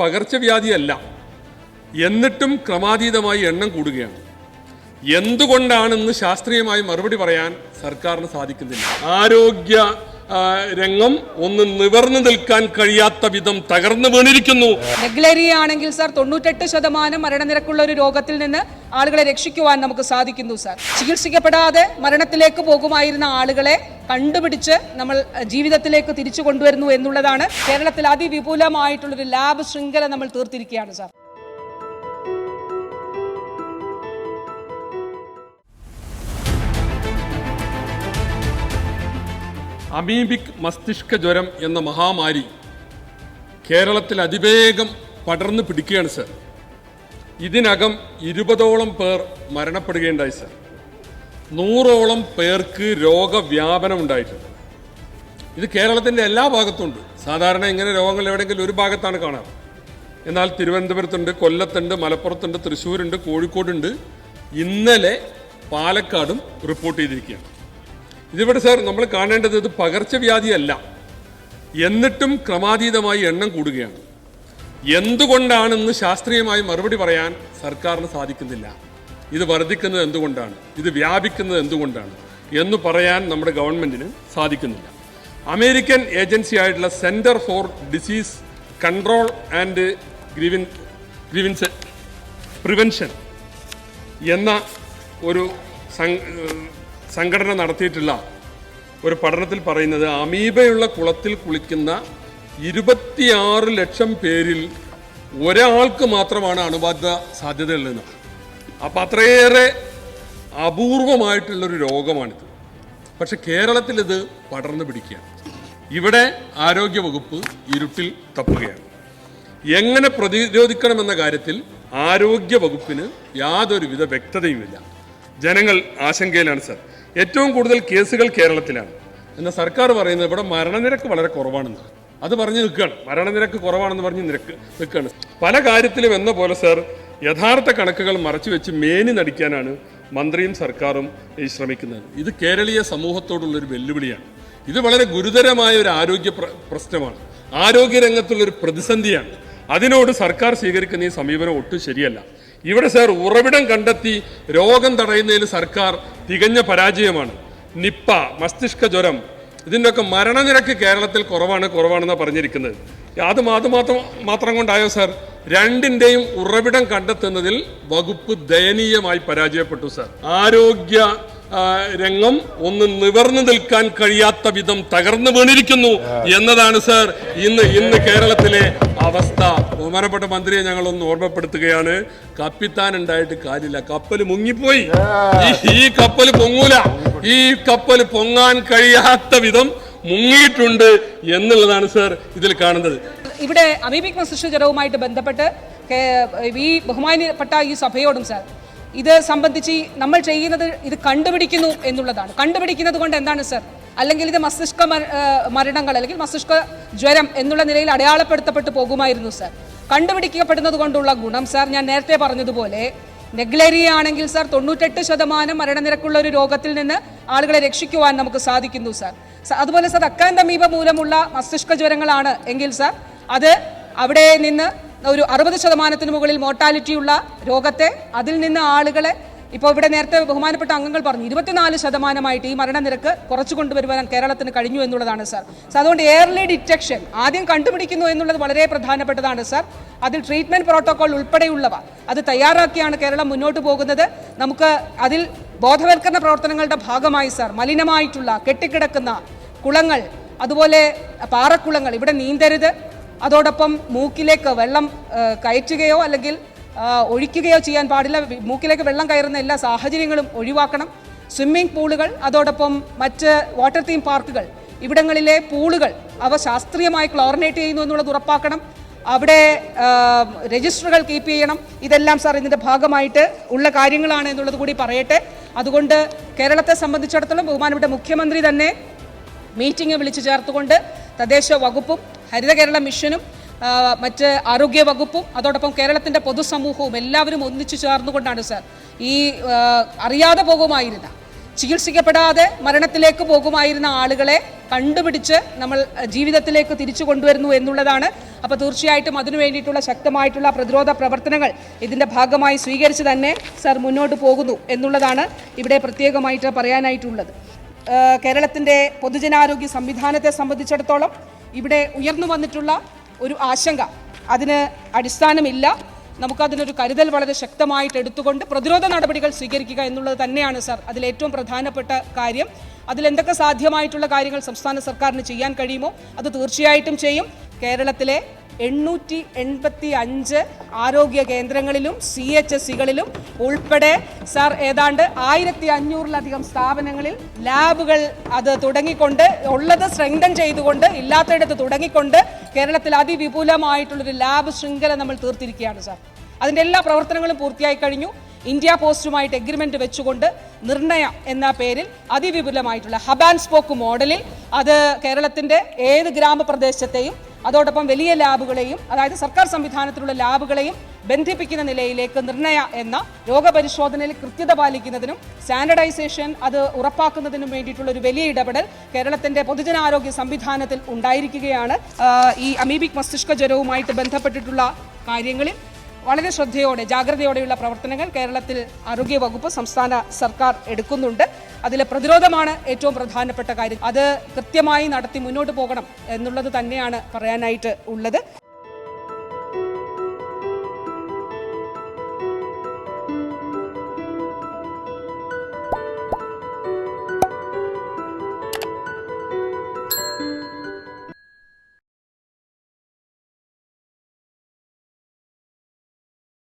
പകർച്ചവ്യാധിയല്ല. എന്നിട്ടും ക്രമാതീതമായി എണ്ണം കൂടുകയാണ്. എന്തുകൊണ്ടാണെന്ന് ശാസ്ത്രീയമായി മറുപടി പറയാൻ സർക്കാരിന് സാധിക്കുന്നില്ല. ആരോഗ്യ രംഗം ഒന്ന് നിവർന്നു നിൽക്കാൻ കഴിയാത്ത വിധം തകർന്നു വീണിരിക്കുന്നു. നെഗ്ലേറിയ ആണെങ്കിൽ സാർ തൊണ്ണൂറ്റെട്ട് ശതമാനം മരണനിരക്കുള്ള ഒരു രോഗത്തിൽ നിന്ന് ആളുകളെ രക്ഷിക്കുവാൻ നമുക്ക് സാധിക്കുന്നു സാർ. ചികിത്സിക്കപ്പെടാതെ മരണത്തിലേക്ക് പോകുമായിരുന്ന ആളുകളെ കണ്ടുപിടിച്ച് നമ്മൾ ജീവിതത്തിലേക്ക് തിരിച്ചു കൊണ്ടുവരുന്നു എന്നുള്ളതാണ് കേരളത്തിൽ അതിവിപുലമായിട്ടുള്ളൊരു ലാബ് ശൃംഖല നമ്മൾ തീർത്തിരിക്കുകയാണ് സാർ. അമീബിക് മസ്തിഷ്ക ജ്വരം എന്ന മഹാമാരി കേരളത്തിൽ അതിവേഗം പടർന്നു പിടിക്കുകയാണ് സർ. ഇതിനകം ഇരുപതോളം പേർ മരണപ്പെടുകയുണ്ടായി സർ. നൂറോളം പേർക്ക് രോഗവ്യാപനം ഉണ്ടായിട്ടുണ്ട് ഇത് കേരളത്തിന്റെ എല്ലാ ഭാഗത്തുണ്ട്. സാധാരണ ഇങ്ങനെ രോഗങ്ങൾ എവിടെയെങ്കിലും ഒരു ഭാഗത്താണ് കാണാറ്. എന്നാൽ തിരുവനന്തപുരത്തുണ്ട് കൊല്ലത്തുണ്ട് മലപ്പുറത്തുണ്ട് തൃശ്ശൂരുണ്ട് കോഴിക്കോടുണ്ട്. ഇന്നലെ പാലക്കാടും റിപ്പോർട്ട് ചെയ്തിരിക്കുകയാണ്. ഇതിവിടെ സാർ നമ്മൾ കാണേണ്ടത് ഇത് പകർച്ചവ്യാധിയല്ല. എന്നിട്ടും ക്രമാതീതമായി എണ്ണം കൂടുകയാണ്. എന്തുകൊണ്ടാണെന്ന് ശാസ്ത്രീയമായി മറുപടി പറയാൻ സർക്കാരിന് സാധിക്കുന്നില്ല? ഇത് വർദ്ധിക്കുന്നത് എന്തുകൊണ്ടാണ്? ഇത് വ്യാപിക്കുന്നത് എന്തുകൊണ്ടാണ്? എന്ന് പറയാൻ നമ്മുടെ ഗവൺമെന്റിന് സാധിക്കുന്നില്ല. അമേരിക്കൻ ഏജൻസി ആയിട്ടുള്ള centre for disease control and grievance grievance prevention എന്ന ഒരു സംഘടന നടത്തിയിട്ടുള്ള ഒരു പഠനത്തിൽ പറയുന്നത് അമീബയുള്ള കുളത്തിൽ കുളിക്കുന്ന ഇരുപത്തിയാറ് ലക്ഷം പേരിൽ ഒരാൾക്ക് മാത്രമാണ് അണുബാധ സാധ്യതയുള്ളത് അപ്പം അത്രയേറെ അപൂർവമായിട്ടുള്ളൊരു രോഗമാണിത്. പക്ഷെ കേരളത്തിൽ ഇത് പടർന്നു പിടിക്കുകയാണ്. ഇവിടെ ആരോഗ്യവകുപ്പ് ഇരുട്ടിൽ തപ്പുകയാണ്. എങ്ങനെ പ്രതിരോധിക്കണമെന്ന കാര്യത്തിൽ ആരോഗ്യ വകുപ്പിന് യാതൊരുവിധ വ്യക്തതയുമില്ല. ജനങ്ങൾ ആശങ്കയിലാണ് സർ. ഏറ്റവും കൂടുതൽ കേസുകൾ കേരളത്തിലാണ്. എന്നാൽ സർക്കാർ പറയുന്നത് ഇവിടെ മരണനിരക്ക് വളരെ കുറവാണെന്ന്. അത് പറഞ്ഞ് നിൽക്കുകയാണ്. മരണനിരക്ക് കുറവാണെന്ന് പറഞ്ഞ് നിരക്ക് നിൽക്കുകയാണ്. പല കാര്യത്തിലും എന്ന പോലെ സർ യഥാർത്ഥ കണക്കുകൾ മറച്ചു വെച്ച് മേനി നടിക്കാനാണ് മന്ത്രിയും സർക്കാരും ശ്രമിക്കുന്നത്. ഇത് കേരളീയ സമൂഹത്തോടുള്ളൊരു വെല്ലുവിളിയാണ്. ഇത് വളരെ ഗുരുതരമായ ഒരു ആരോഗ്യ പ്ര- പ്രശ്നമാണ്. ആരോഗ്യരംഗത്തുള്ളൊരു പ്രതിസന്ധിയാണ്. അതിനോട് സർക്കാർ സ്വീകരിക്കുന്ന ഈ സമീപനം ഒട്ടും ശരിയല്ല. ഇവിടെ സാർ ഉറവിടം കണ്ടെത്തി രോഗം തടയുന്നതിൽ സർക്കാർ തികഞ്ഞ പരാജയമാണ്. നിപ്പ മസ്തിഷ്ക ജ്വരം ഇതിന്റെയൊക്കെ മരണനിരക്ക് കേരളത്തിൽ കുറവാണ് കുറവാണെന്നാണ് പറഞ്ഞിരിക്കുന്നത്. അത് മാത്രം മാത്രം കൊണ്ടായോ സാർ? രണ്ടിന്റെയും ഉറവിടം കണ്ടെത്തുന്നതിൽ വകുപ്പ് ദയനീയമായി പരാജയപ്പെട്ടു സാർ. ആരോഗ്യ രംഗം ഒന്ന് നിവർന്നു നിൽക്കാൻ കഴിയാത്ത വിധം തകർന്നു വീണിരിക്കുന്നു എന്നതാണ് സർ. ഇന്ന് ഇന്ന് കേരളത്തിലെ അവസ്ഥ. ബഹുമാനപ്പെട്ട മന്ത്രിയെ ഞങ്ങൾ ഒന്ന് ഓർമ്മപ്പെടുത്തുകയാണ്. കപ്പിത്താൻ ഉണ്ടായിട്ട് കാര്യമില്ല. കപ്പൽ മുങ്ങിപ്പോയി. ഈ- കപ്പൽ പൊങ്ങൂല. ഈ കപ്പൽ പൊങ്ങാൻ കഴിയാത്ത വിധം മുങ്ങിയിട്ടുണ്ട് എന്നുള്ളതാണ് സർ ഇതിൽ കാണുന്നത്. ഇവിടെ അമീബിക് മസ്തിഷ്ക ജ്വരവുമായിട്ട് ബന്ധപ്പെട്ട് ഈ ബഹുമാനപ്പെട്ട ഈ സഭയോടും സാർ ഇത് സംബന്ധിച്ച് നമ്മൾ ചെയ്യുന്നത് ഇത് കണ്ടുപിടിക്കുന്നു എന്നുള്ളതാണ്. കണ്ടുപിടിക്കുന്നത് കൊണ്ട് എന്താണ് സർ? അല്ലെങ്കിൽ ഇത് മസ്തിഷ്ക മരണങ്ങൾ അല്ലെങ്കിൽ മസ്തിഷ്ക ജ്വരം എന്നുള്ള നിലയിൽ അടയാളപ്പെടുത്തപ്പെട്ടു പോകുമായിരുന്നു സർ. കണ്ടുപിടിക്കപ്പെടുന്നത് കൊണ്ടുള്ള ഗുണം സാർ ഞാൻ നേരത്തെ പറഞ്ഞതുപോലെ നെഗ്ലേറിയ ആണെങ്കിൽ സാർ തൊണ്ണൂറ്റെട്ട് ശതമാനം മരണനിരക്കുള്ള ഒരു രോഗത്തിൽ നിന്ന് ആളുകളെ രക്ഷിക്കുവാൻ നമുക്ക് സാധിക്കുന്നു സാർ. അതുപോലെ സാർ അക്കാന്തമീപ മൂലമുള്ള മസ്തിഷ്ക ജ്വരങ്ങളാണ് എങ്കിൽ സാർ അത് അവിടെ നിന്ന് ഒരു അറുപത് ശതമാനത്തിന് മുകളിൽ മോർട്ടാലിറ്റിയുള്ള രോഗത്തെ അതിൽ നിന്ന് ആളുകളെ ഇപ്പോൾ ഇവിടെ നേരത്തെ ബഹുമാനപ്പെട്ട അംഗങ്ങൾ പറഞ്ഞു ഇരുപത്തിനാല് ശതമാനമായിട്ട് ഈ മരണനിരക്ക് കുറച്ചു കൊണ്ടുവരുവാൻ കേരളത്തിന് കഴിഞ്ഞു എന്നുള്ളതാണ് സാർ. സോ അതുകൊണ്ട് എയർലി ഡിറ്റക്ഷൻ ആദ്യം കണ്ടുപിടിക്കുന്നു എന്നുള്ളത് വളരെ പ്രധാനപ്പെട്ടതാണ് സാർ. അതിൽ ട്രീറ്റ്മെന്റ് പ്രോട്ടോകോൾ ഉൾപ്പെടെയുള്ളവ അത് തയ്യാറാക്കിയാണ് കേരളം മുന്നോട്ട് പോകുന്നത്. നമുക്ക് അതിൽ ബോധവൽക്കരണ പ്രവർത്തനങ്ങളുടെ ഭാഗമായി സാർ മലിനമായിട്ടുള്ള കെട്ടിക്കിടക്കുന്ന കുളങ്ങൾ അതുപോലെ പാറക്കുളങ്ങൾ ഇവിടെ നീന്തരുത്. അതോടൊപ്പം മൂക്കിലേക്ക് വെള്ളം കയറ്റുകയോ അല്ലെങ്കിൽ ഒഴിക്കുകയോ ചെയ്യാൻ പാടില്ല. മൂക്കിലേക്ക് വെള്ളം കയറുന്ന എല്ലാ സാഹചര്യങ്ങളും ഒഴിവാക്കണം. സ്വിമ്മിംഗ് പൂളുകൾ അതോടൊപ്പം മറ്റ് വാട്ടർ തീം പാർക്കുകൾ ഇവിടങ്ങളിലെ പൂളുകൾ അവ ശാസ്ത്രീയമായി ക്ലോറിനേറ്റ് ചെയ്യുന്നു എന്നുള്ളത് ഉറപ്പാക്കണം. അവിടെ രജിസ്റ്ററുകൾ കീപ്പ് ചെയ്യണം. ഇതെല്ലാം സാർ ഇതിന്റെ ഭാഗമായിട്ട് ഉള്ള കാര്യങ്ങളാണ് എന്നുള്ളത് കൂടി പറയട്ടെ. അതുകൊണ്ട് കേരളത്തെ സംബന്ധിച്ചിടത്തോളം ബഹുമാനപ്പെട്ട മുഖ്യമന്ത്രി തന്നെ മീറ്റിംഗ് വിളിച്ചു ചേർത്തുകൊണ്ട് തദ്ദേശ വകുപ്പും ഹരിത കേരള മിഷനും മറ്റ് ആരോഗ്യ വകുപ്പും അതോടൊപ്പം കേരളത്തിന്റെ പൊതുസമൂഹവും എല്ലാവരും ഒന്നിച്ചു ചേർന്നുകൊണ്ടാണ് സാർ ഈ അറിയാതെ പോകുമായിരുന്ന ചികിത്സിക്കപ്പെടാതെ മരണത്തിലേക്ക് പോകുമായിരുന്ന ആളുകളെ കണ്ടുപിടിച്ച് നമ്മൾ ജീവിതത്തിലേക്ക് തിരിച്ചു കൊണ്ടുവരുന്നു എന്നുള്ളതാണ്. അപ്പോൾ തീർച്ചയായിട്ടും അതിനു വേണ്ടിയിട്ടുള്ള ശക്തമായിട്ടുള്ള പ്രതിരോധ പ്രവർത്തനങ്ങൾ ഇതിന്റെ ഭാഗമായി സ്വീകരിച്ച് തന്നെ സർ മുന്നോട്ട് പോകുന്നു എന്നുള്ളതാണ് ഇവിടെ പ്രത്യേകമായിട്ട് പറയാനായിട്ടുള്ളത്. കേരളത്തിന്റെ പൊതുജനാരോഗ്യ സംവിധാനത്തെ സംബന്ധിച്ചിടത്തോളം ഇവിടെ ഉയർന്നു വന്നിട്ടുള്ള ഒരു ആശങ്ക. അതിന് അടിസ്ഥാനമില്ല. നമുക്കതിനൊരു കരുതൽ വളരെ ശക്തമായിട്ട് എടുത്തുകൊണ്ട് പ്രതിരോധ നടപടികൾ സ്വീകരിക്കുക എന്നുള്ളത് തന്നെയാണ് സർ അതിലേറ്റവും പ്രധാനപ്പെട്ട കാര്യം. അതിലെന്തൊക്കെ സാധ്യമായിട്ടുള്ള കാര്യങ്ങൾ സംസ്ഥാന സർക്കാരിന് ചെയ്യാൻ കഴിയുമോ അത് തീർച്ചയായിട്ടും ചെയ്യും. കേരളത്തിലെ എണ്ണൂറ്റി എൺപത്തി അഞ്ച് ആരോഗ്യ കേന്ദ്രങ്ങളിലും സി എച്ച് എസ് സികളിലും ഉൾപ്പെടെ സാർ ഏതാണ്ട് ആയിരത്തി അഞ്ഞൂറിലധികം സ്ഥാപനങ്ങളിൽ ലാബുകൾ അത് തുടങ്ങിക്കൊണ്ട് ഉള്ളത് സ്ട്രെങ്തൻ ചെയ്തുകൊണ്ട് ഇല്ലാത്തയിടത്ത് തുടങ്ങിക്കൊണ്ട് കേരളത്തിൽ അതിവിപുലമായിട്ടുള്ളൊരു ലാബ് ശൃംഖല നമ്മൾ തീർത്തിരിക്കുകയാണ് സാർ. അതിന്റെ എല്ലാ പ്രവർത്തനങ്ങളും പൂർത്തിയായി കഴിഞ്ഞു. ഇന്ത്യ പോസ്റ്റുമായിട്ട് എഗ്രിമെന്റ് വെച്ചുകൊണ്ട് നിർണയ എന്ന പേരിൽ അതിവിപുലമായിട്ടുള്ള ഹബ് ആൻഡ് സ്പോക്ക് മോഡലിൽ അത് കേരളത്തിന്റെ ഏത് ഗ്രാമപ്രദേശത്തെയും അതോടൊപ്പം വലിയ ലാബുകളെയും അതായത് സർക്കാർ സംവിധാനത്തിലുള്ള ലാബുകളെയും ബന്ധിപ്പിക്കുന്ന നിലയിലേക്ക് നിർണയ എന്ന രോഗപരിശോധനയിൽ കൃത്യത പാലിക്കുന്നതിനും സാനിറ്റൈസേഷൻ അത് ഉറപ്പാക്കുന്നതിനും വേണ്ടിയിട്ടുള്ള ഒരു വലിയ ഇടപെടൽ കേരളത്തിന്റെ പൊതുജനാരോഗ്യ സംവിധാനത്തിൽ ഉണ്ടായിരിക്കുകയാണ്. ഈ അമീബിക് മസ്തിഷ്ക ജ്വരവുമായിട്ട് ബന്ധപ്പെട്ടിട്ടുള്ള കാര്യങ്ങളിൽ വളരെ ശ്രദ്ധയോടെ ജാഗ്രതയോടെയുള്ള പ്രവർത്തനങ്ങൾ കേരളത്തിൽ ആരോഗ്യവകുപ്പ് സംസ്ഥാന സർക്കാർ എടുക്കുന്നുണ്ട്. അതിലെ പ്രതിരോധമാണ് ഏറ്റവും പ്രധാനപ്പെട്ട കാര്യം. അത് കൃത്യമായി നടത്തി മുന്നോട്ട് പോകണം എന്നുള്ളത് തന്നെയാണ് പറയാനായിട്ട് ഉള്ളത്.